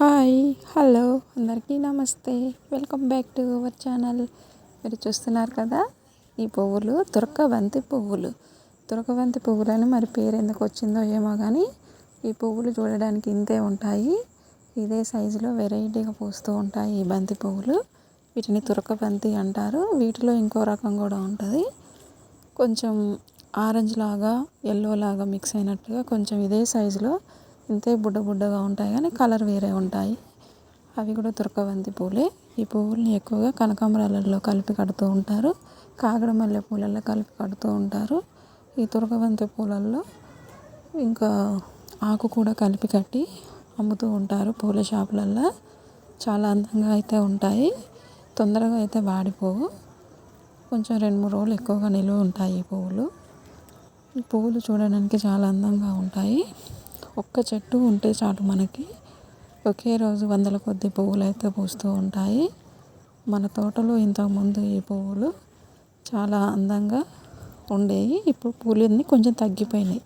Hi hello అందరికీ నమస్తే. Welcome back to our channel. మీరు చూస్తున్నారు కదా ఈ పువ్వులు తురకబంతి పువ్వులు. తురకబంతి పువ్వులని మరి పేరు ఎందుకు వచ్చిందో ఏమో కానీ ఈ పువ్వులు చూడడానికి ఇంతే ఉంటాయి. ఇదే సైజులో వెరైటీగా పూస్తూ ఉంటాయి ఈ బంతి పువ్వులు. వీటిని తురకబంతి అంటారు. వీటిలో ఇంకో రకం కూడా ఉంటుంది. కొంచెం ఆరెంజ్ లాగా ఎల్లో లాగా మిక్స్ అయినట్టుగా కొంచెం ఇదే సైజులో ఇంతే బుడ్డ బుడ్డగా ఉంటాయి కానీ కలర్ వేరే ఉంటాయి. అవి కూడా తుర్కవంతి పూలే. ఈ పువ్వుల్ని ఎక్కువగా కనకాంబరాలలో కలిపి కడుతూ ఉంటారు. కాగడ మల్లె పూలలో కలిపి కడుతూ ఉంటారు. ఈ తురకవంతి పూలల్లో ఇంకా ఆకు కూడా కలిపి కట్టి అమ్ముతూ ఉంటారు పూల షాపులల్లో. చాలా అందంగా అయితే ఉంటాయి. తొందరగా అయితే వాడిపోవు. కొంచెం రెండు మూడు రోజులు ఎక్కువగా నిలువ ఉంటాయి ఈ పువ్వులు. ఈ పువ్వులు చూడడానికి చాలా అందంగా ఉంటాయి. ఒక్క చెట్టు ఉంటే చాలు మనకి. ఒకే రోజు వందల కొద్ది పువ్వులు అయితే పూస్తూ ఉంటాయి. మన తోటలో ఇంతకుముందు ఈ పువ్వులు చాలా అందంగా ఉండేవి ఇప్పుడు పూలన్నీ కొంచెం తగ్గిపోయినాయి.